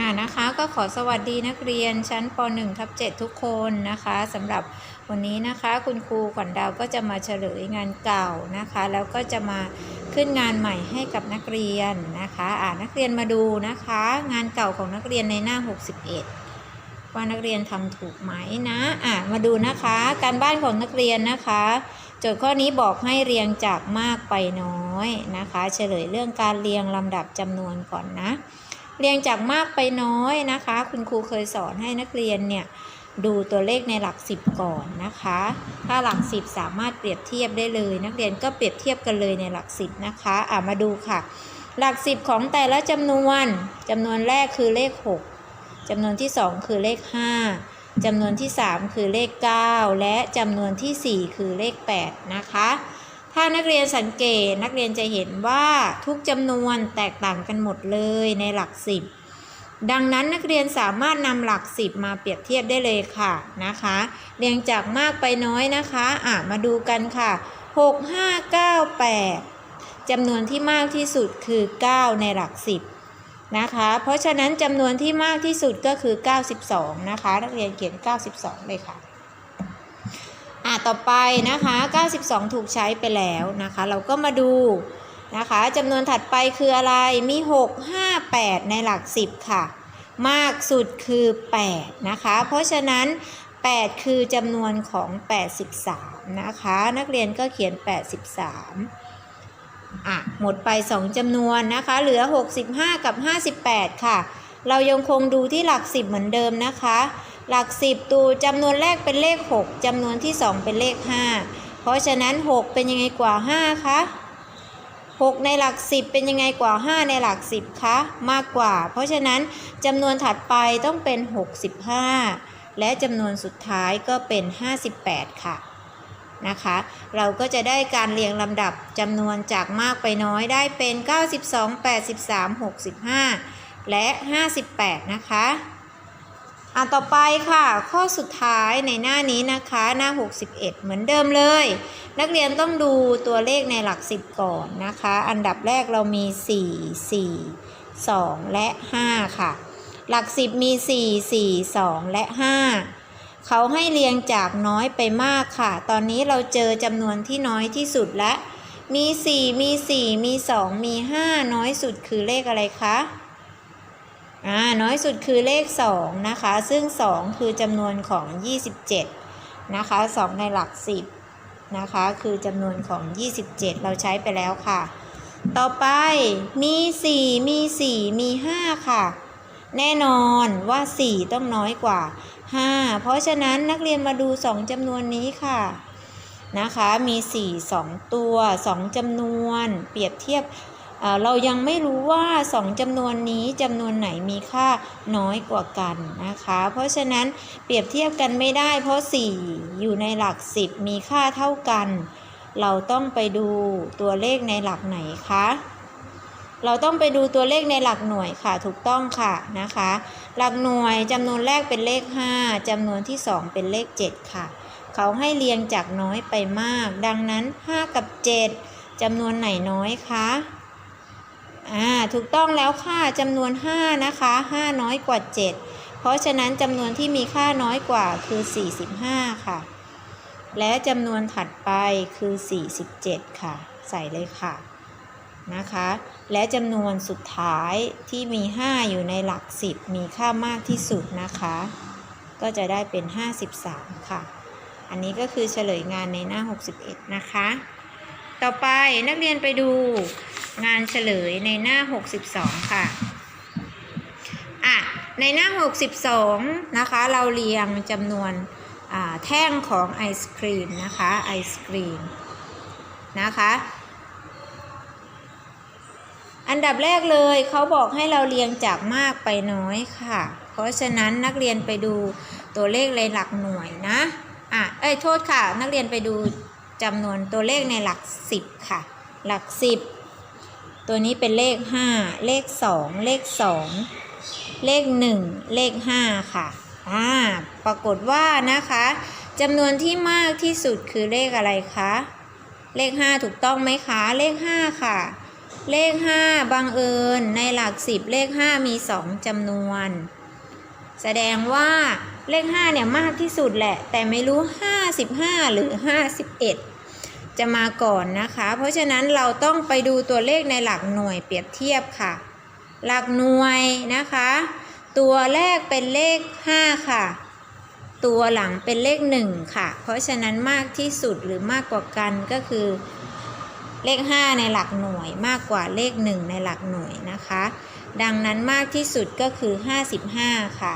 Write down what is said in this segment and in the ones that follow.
อ่านะคะก็ขอสวัสดีนักเรียนชั้นป .1 ทับ7ทุกคนนะคะสำหรับวันนี้นะคะคุณครูขวัญดาวก็จะมาเฉลยงานเก่านะคะ แล้วก็จะมาขึ้นงานใหม่ให้กับนักเรียนนะคะอ่านักเรียนมาดูนะคะ งานเก่าของนักเรียนในหน้า 61 ว่านักเรียนทำถูกไหมนะอะมาดูนะคะ การบ้านของนักเรียนนะคะโจทย์ข้อนี้บอกให้เรียงจากมากไปน้อยนะคะ เฉลยเรื่องการเรียงลำดับจำนวนก่อนนะ เรียงจากมากไปน้อยนะคะ คุณครูเคยสอนให้นักเรียนเนี่ยดูตัวเลขในหลักสิบก่อนนะคะ ถ้าหลักสิบสามารถเปรียบเทียบได้เลย นักเรียนก็เปรียบเทียบกันเลยในหลักสิบนะคะอะมาดูค่ะ หลักสิบของแต่ละจำนวนจำนวนแรกคือเลข 6จำนวนที่ 2 คือเลข 5จำนวนที่ 3 คือเลข 9 และจำนวนทีสี่4 คือเลข 8 นะคะ ถ้านักเรียนสังเกตนักเรียนจะเห็นว่าทุกจำนวนแตกต่างกันหมดเลยในหลักสิบดังนั้นนักเรียนสามารถนำหลักสิบมาเปรียบเทียบได้เลยค่ะนะคะ เรียงจากมากไปน้อยนะคะอะมาดูกันค่ะ 6 5 9 8จำนวนที่มากที่สุดคือ 9 ในหลักสิบนะคะ เพราะฉะนั้นจำนวนที่มากที่สุดก็คือ 92 นะคะ นักเรียนเขียน 92 เลยค่ะอะ ต่อไปนะคะ 92 ถูกใช้ไปแล้วนะคะ เราก็มาดูนะคะจำนวนถัดไปคืออะไรมี 6 5 8 ในหลัก 10 ค่ะ มากสุดคือ 8 นะคะ เพราะฉะนั้น 8 คือจำนวนของ 83 นะคะ นักเรียนก็เขียน 83อะหมดไป 2จำนวนนะคะ เหลือ 65 กับ 58 ค่ะ เรายังคงดูที่หลัก 10 เหมือนเดิมนะคะ หลัก 10 ตัวจำนวนแรกเป็นเลข 6จำนวนที่ 2 เป็นเลข 5 เพราะฉะนั้น 6 เป็นยังไงกว่า 5 คะ 6 ในหลัก 10 เป็นยังไงกว่า 5 ในหลัก 10 คะ มากกว่า เพราะฉะนั้นจำนวนถัดไปต้องเป็น 65 และจำนวนสุดท้ายก็เป็น 58 ค่ะนะคะ เราก็จะได้การเรียงลำดับจำนวนจากมากไปน้อยได้เป็น 92 83 65 และ 58 นะคะ อะต่อไปค่ะ ข้อสุดท้ายในหน้านี้นะคะหน้า 61 เหมือนเดิมเลย นักเรียนต้องดูตัวเลขในหลัก 10 ก่อนนะคะ อันดับแรกเรามี 4 4 2 และ 5 ค่ะ หลัก 10 มี 4 4 2 และ 5 เขาให้เรียงจากน้อยไปมากค่ะ ตอนนี้เราเจอจำนวนที่น้อยที่สุดและ มี 4 มี 4 มี 2 มี 5 น้อยสุดคือเลขอะไรคะ อ่าน้อยสุดคือเลข 2 นะคะ ซึ่ง 2 คือจำนวนของ 27 นะคะ 2 ในหลัก 10 นะคะ คือจำนวนของ 27 เราใช้ไปแล้วค่ะ ต่อไปมี 4 มี 4 มี 5 ค่ะ แน่นอนว่า 4 ต้องน้อยกว่า 5 เพราะฉะนั้นนักเรียนมาดู 2จำนวนนี้ค่ะนะคะ มี 4 2 ตัว 2จำนวน เปรียบเทียบ เรายังไม่รู้ว่า 2จำนวนนี้จำนวนไหนมีค่าน้อยกว่ากันนะคะ เพราะฉะนั้นเปรียบเทียบกันไม่ได้ เพราะ 4 อยู่ในหลัก 10 มีค่าเท่ากัน เราต้องไปดูตัวเลขในหลักไหนคะเราต้องไปดูตัวเลขในหลักหน่วยค่ะถูกต้องค่ะนะคะ หลักหน่วยจำนวนแรกเป็นเลข 5จำนวนที่ 2 เป็นเลข 7 ค่ะ เขาให้เรียงจากน้อยไปมาก ดังนั้น 5 กับ 7จำนวนไหนน้อยคะ อ่าถูกต้องแล้วค่ะจำนวน 5 นะคะ 5 น้อยกว่า 7 เพราะฉะนั้นจำนวนที่มีค่าน้อยกว่าคือ 45 ค่ะ และจำนวนถัดไปคือ 47 ค่ะ ใส่เลยค่ะนะคะ และจำนวนสุดท้ายที่มี 5 อยู่ในหลัก 10 มีค่ามากที่สุดนะคะ ก็จะได้เป็น 53 ค่ะ อันนี้ก็คือเฉลยงานในหน้า 61 นะคะ ต่อไปนักเรียนไปดูงานเฉลยในหน้า 62 ค่ะอะ ในหน้า 62 นะคะ เราเรียงจำนวนแท่งของไอศครีมนะคะไอศครีมนะคะอันดับแรกเลยเขาบอกให้เราเรียงจากมากไปน้อยค่ะ เพราะฉะนั้นนักเรียนไปดูตัวเลขในหลักหน่วยนะอะเอ้ยโทษค่ะ นักเรียนไปดู จำนวนตัวเลขในหลัก 10 ค่ะ หลัก 10 ตัวนี้เป็นเลข 5 เลข 2 เลข 2 เลข 1 เลข 5 ค่ะอ่าปรากฏว่านะคะจำนวนที่มากที่สุดคือเลขอะไรคะ เลข 5 ถูกต้องไหมคะ เลข 5 ค่ะ เลข 5 บังเอิญในหลัก 10 เลข 5 มี 2จำนวน แสดงว่าเลข 5 เนี่ยมากที่สุดแหละ แต่ไม่รู้ 55 หรือ 51 จะมาก่อนนะคะ เพราะฉะนั้นเราต้องไปดูตัวเลขในหลักหน่วยเปรียบเทียบค่ะ หลักหน่วยนะคะ ตัวแรกเป็นเลข 5 ค่ะ ตัวหลังเป็นเลข 1 ค่ะ เพราะฉะนั้นมากที่สุดหรือมากกว่ากันก็คือเลข 5 ในหลักหน่วยมากกว่าเลข 1 ในหลักหน่วยนะคะ ดังนั้นมากที่สุดก็คือ 55 ค่ะ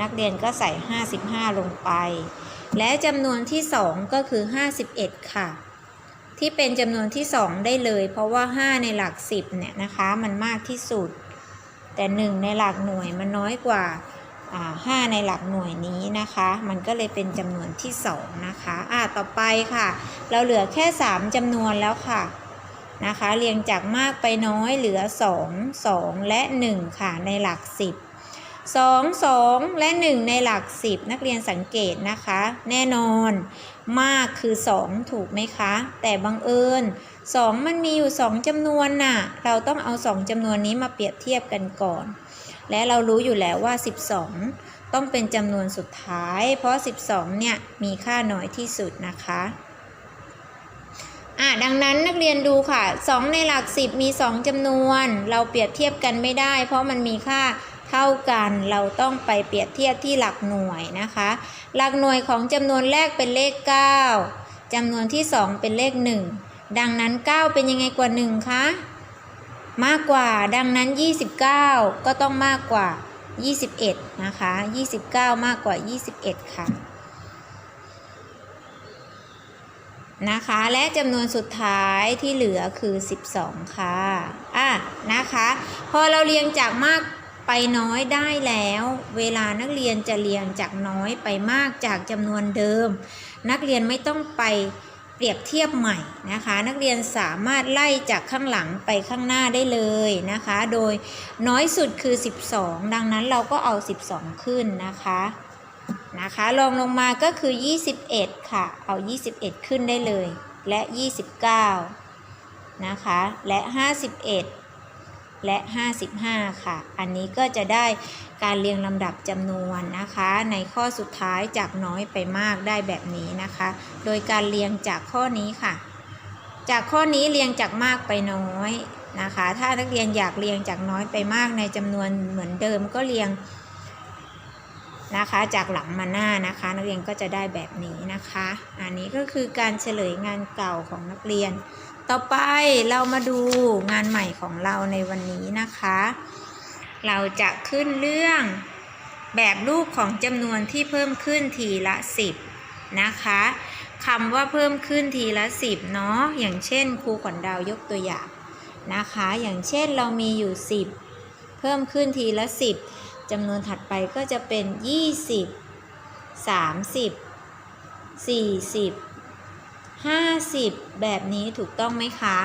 นักเรียนก็ใส่ 55 ลงไป และจำนวนที่ 2 ก็คือ 51 ค่ะ ที่เป็นจำนวนที่ 2 ได้เลย เพราะว่า 5 ในหลัก 10 เนี่ยนะคะ มันมากที่สุด แต่ 1 ในหลักหน่วยมันน้อยกว่าอ่า5ในหลักหน่วยนี้นะคะ มันก็เลยเป็นจำนวนที่ 2 นะคะ อ่าต่อไปค่ะ เราเหลือแค่ 3จำนวนแล้วค่ะ นะคะ เรียงจากมากไปน้อยเหลือ 2 2 และ 1 ค่ะในหลัก 10 2 2 และ 1 ในหลัก 10 นักเรียนสังเกตนะคะ แน่นอนมากคือ 2 ถูกไหมคะ แต่บังเอิญ 2 มันมีอยู่ 2จำนวนน่ะ เราต้องเอา 2จำนวนนี้มาเปรียบเทียบกันก่อน และเรารู้อยู่แล้วว่า 12 ต้องเป็นจำนวนสุดท้าย เพราะ 12 เนี่ย มีค่าน้อยที่สุดนะคะ อะดังนั้นนักเรียนดูค่ะ 2 ในหลัก 10 มี 2จำนวน เราเปรียบเทียบกันไม่ได้ เพราะมันมีค่าเท่ากัน เราต้องไปเปรียบเทียบที่หลักหน่วยนะคะ หลักหน่วยของจำนวนแรกเป็นเลข 9จำนวนที่ 2 เป็นเลข 1 ดังนั้น 9 เป็นยังไงกว่า 1 คะ มากกว่า ดังนั้น 29 ก็ต้องมากกว่า 21 นะคะ 29 มากกว่า 21 ค่ะ นะคะ และจำนวนสุดท้ายที่เหลือคือ 12 ค่ะอะนะคะ พอเราเรียงจากมากไปน้อยได้แล้ว เวลานักเรียนจะเรียงจากน้อยไปมากจากจำนวนเดิม นักเรียนไม่ต้องไปเปรียบเทียบใหม่นะคะ นักเรียนสามารถไล่จากข้างหลังไปข้างหน้าได้เลยนะคะ โดยน้อยสุดคือ 12 ดังนั้นเราก็เอา 12 ขึ้นนะคะ นะคะลองลงมาก็คือ 21 ค่ะ เอา 21 ขึ้นได้เลย และ 29 นะคะ และ 51 และ 55 ค่ะ อันนี้ก็จะได้การเรียงลำดับจำนวนนะคะ ในข้อสุดท้ายจากน้อยไปมากได้แบบนี้นะคะ โดยการเรียงจากข้อนี้ค่ะ จากข้อนี้เรียงจากมากไปน้อยนะคะ ถ้านักเรียนอยากเรียงจากน้อยไปมากในจำนวนเหมือนเดิมก็เรียง นะคะ จากหลังมาหน้านะคะ นักเรียนก็จะได้แบบนี้นะคะ อันนี้ก็คือการเฉลยงานเก่าของนักเรียน ต่อไปเรามาดูงานใหม่ของเราในวันนี้นะคะ เราจะขึ้นเรื่องแบบรูปของจำนวนที่เพิ่มขึ้นทีละ 10 นะคะคำว่าเพิ่มขึ้นทีละ 10 เนาะอย่างเช่นครูขวัญดาวยกตัวอย่างนะคะ อย่างเช่นเรามีอยู่ 10 เพิ่มขึ้นทีละ 10 จำนวนถัดไปก็จะเป็น 20 30 40 50 แบบนี้ถูกต้องไหมคะ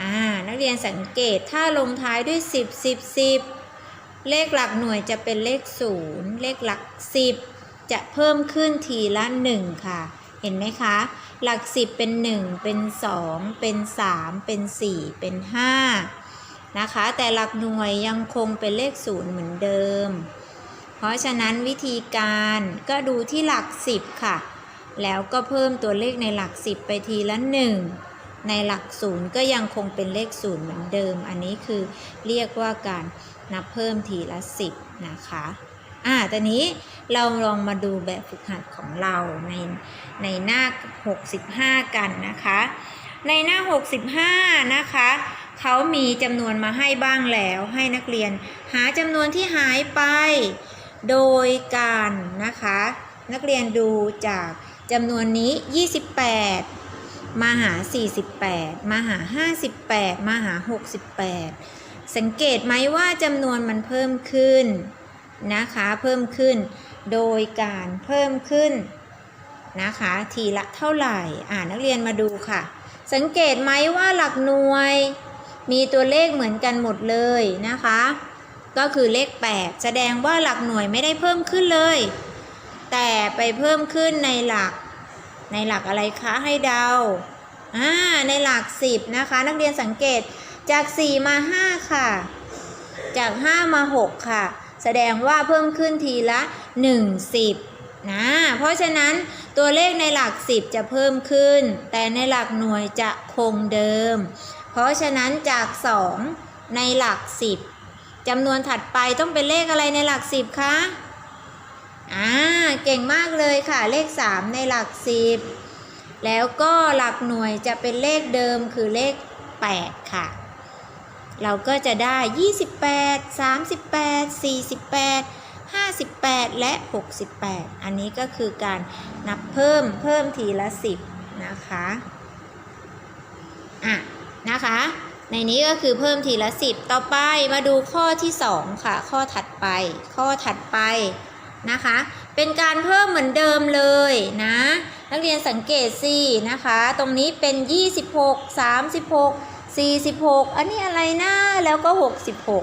อ่า นักเรียนสังเกตถ้าลงท้ายด้วย 10 10 10 เลขหลักหน่วยจะเป็นเลข 0 เลขหลัก 10 จะเพิ่มขึ้นทีละ 1 ค่ะ เห็นไหมคะ หลัก 10 เป็น 1 เป็น 2 เป็น 3 เป็น 4 เป็น 5 นะคะ แต่หลักหน่วยยังคงเป็นเลข0เหมือนเดิม เพราะฉะนั้นวิธีการก็ดูที่หลัก 10 ค่ะ แล้วก็เพิ่มตัวเลขในหลัก 10 ไปทีละ 1 ในหลัก0ก็ยังคงเป็นเลข0เหมือนเดิม อันนี้คือเรียกว่าการนับเพิ่มทีละ 10 นะคะอ่าตอนนี้เราลองมาดูแบบฝึกหัดของเราในในหน้า 65 กันนะคะ ในหน้า 65 นะคะ เขามีจำนวนมาให้บ้างแล้วให้นักเรียน หาจำนวนที่หายไป โดยการนะคะ นักเรียนดูจากจำนวนนี้ 28 มาหา 48 มาหา 58 มาหา 68 สังเกตไหมว่าจำนวนมันเพิ่มขึ้นนะคะเพิ่มขึ้น โดยการเพิ่มขึ้นนะคะทีละเท่าไหร่ อ่านักเรียนมาดูค่ะ สังเกตไหมว่าหลักหน่วย มีตัวเลขเหมือนกันหมดเลยนะคะ ก็คือเลข 8 แสดงว่าหลักหน่วยไม่ได้เพิ่มขึ้นเลย แต่ไปเพิ่มขึ้นในหลัก ในหลักอะไรคะให้เดาอ่าในหลัก 10 นะคะ นักเรียนสังเกตจาก 4 มา 5 ค่ะ จาก 5 มา 6 ค่ะ แสดงว่าเพิ่มขึ้นทีละ 1 10นะเพราะฉะนั้นตัวเลขในหลัก 10 จะเพิ่มขึ้น แต่ในหลักหน่วยจะคงเดิม เพราะฉะนั้นจาก 2 ในหลัก 10จำนวนถัดไปต้องเป็นเลขอะไรในหลัก 10คะอ่าเก่งมากเลยค่ะเลข 3 ในหลัก 10 แล้วก็หลักหน่วยจะเป็นเลขเดิมคือเลข 8 ค่ะ เราก็จะได้ 28 38 48 58 และ 68 อันนี้ก็คือการนับเพิ่มเพิ่มทีละ 10 นะคะ อะ นะคะ ในนี้ก็คือเพิ่มทีละ 10 ต่อไปมาดูข้อที่ 2 ค่ะ ข้อถัดไป ข้อถัดไปนะคะ เป็นการเพิ่มเหมือนเดิมเลยนะ นักเรียนสังเกตสินะคะ ตรงนี้เป็น 26 36 46 อันนี้อะไรนะแล้วก็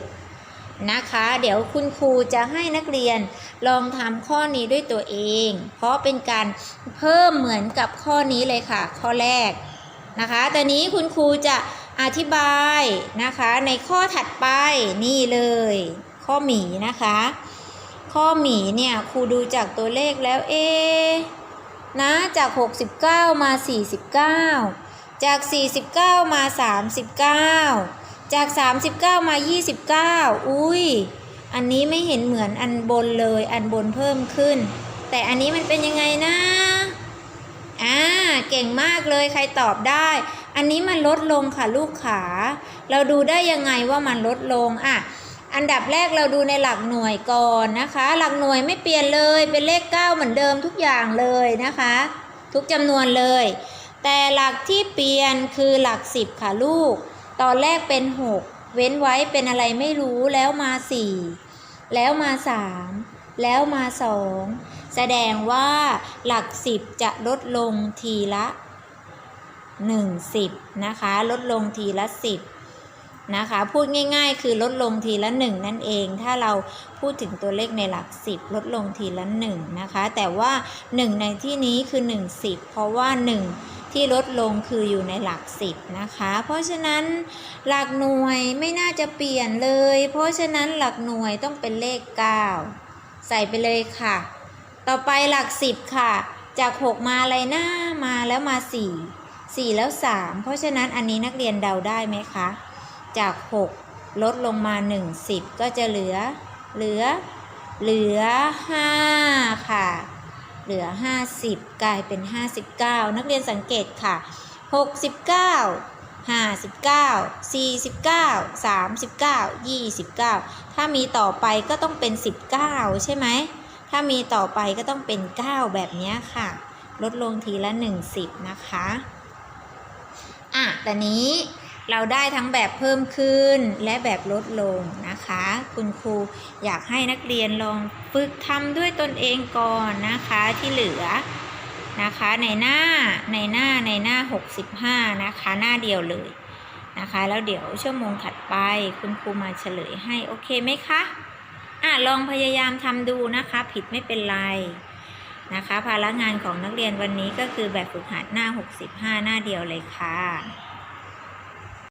66 นะคะ เดี๋ยวคุณครูจะให้นักเรียนลองทำข้อนี้ด้วยตัวเอง เพราะเป็นการเพิ่มเหมือนกับข้อนี้เลยค่ะ ข้อแรก นะคะ ตอนนี้คุณครูจะอธิบายนะคะในข้อถัดไปนี่เลย ข้อหมีนะคะ ข้อหมีเนี่ยครูดูจากตัวเลขแล้วเอะนะจาก 69 มา 49 จาก 49 มา 39 จาก 39 มา 29 อุ้ยอันนี้ไม่เห็นเหมือนอันบนเลยอันบนเพิ่มขึ้น แต่อันนี้มันเป็นยังไงนะ อ่าเก่งมากเลยใครตอบได้ อันนี้มันลดลงค่ะลูกขา เราดูได้ยังไงว่ามันลดลงอะอันดับแรกเราดูในหลักหน่วยก่อนนะคะ หลักหน่วยไม่เปลี่ยนเลยเป็นเลข 9 เหมือนเดิมทุกอย่างเลยนะคะ ทุกจำนวนเลย แต่หลักที่เปลี่ยนคือหลัก 10 ค่ะลูก ตอนแรกเป็น 6 เว้นไว้เป็นอะไรไม่รู้แล้วมา 4 แล้วมา 3 แล้วมา 2 แสดงว่าหลัก10จะลดลงทีละ1 10นะคะ ลดลงทีละ 10นะคะพูดง่ายๆ คือลดลงทีละ 1 นั่นเอง ถ้าเราพูดถึงตัวเลขในหลัก 10 ลดลงทีละ1นะคะ แต่ว่า 1 ในที่นี้คือ 1 10 เพราะว่า 1 ที่ลดลงคืออยู่ในหลัก 10นะคะ เพราะฉะนั้นหลักหน่วยไม่น่าจะเปลี่ยนเลย เพราะฉะนั้นหลักหน่วยต้องเป็นเลข 9 ใส่ไปเลยค่ะ ต่อไปหลัก10ค่ะ จาก6มาอะไรหน้ามาแล้วมา4 4แล้ว3เพราะฉะนั้นอันนี้นักเรียนเดาได้ไหมคะ จาก6ลดลงมา1 10ก็จะเหลือ เหลือ เหลือ5ค่ะ เหลือ50กลายเป็น59นักเรียนสังเกตค่ะ69 59 49 39 29ถ้ามีต่อไปก็ต้องเป็น19ใช่ไหม ถ้ามีต่อไปก็ต้องเป็น 9 แบบนี้ค่ะ ลดลงทีละ 10 นะคะอะแต่นี้เราได้ทั้งแบบเพิ่มขึ้นและแบบลดลงนะคะ คุณครูอยากให้นักเรียนลองฝึกทำด้วยตนเองก่อนนะคะที่เหลือนะคะในหน้าในหน้าในหน้า 65 นะคะหน้าเดียวเลยนะคะ แล้วเดี๋ยวชั่วโมงถัดไปคุณครูมาเฉลยให้โอเคไหมคะ อะลองพยายามทำดูนะคะ ผิดไม่เป็นไรนะคะ ภาระงานของนักเรียนวันนี้ก็คือแบบฝึกหัดหน้า 65 หน้าเดียวเลยค่ะ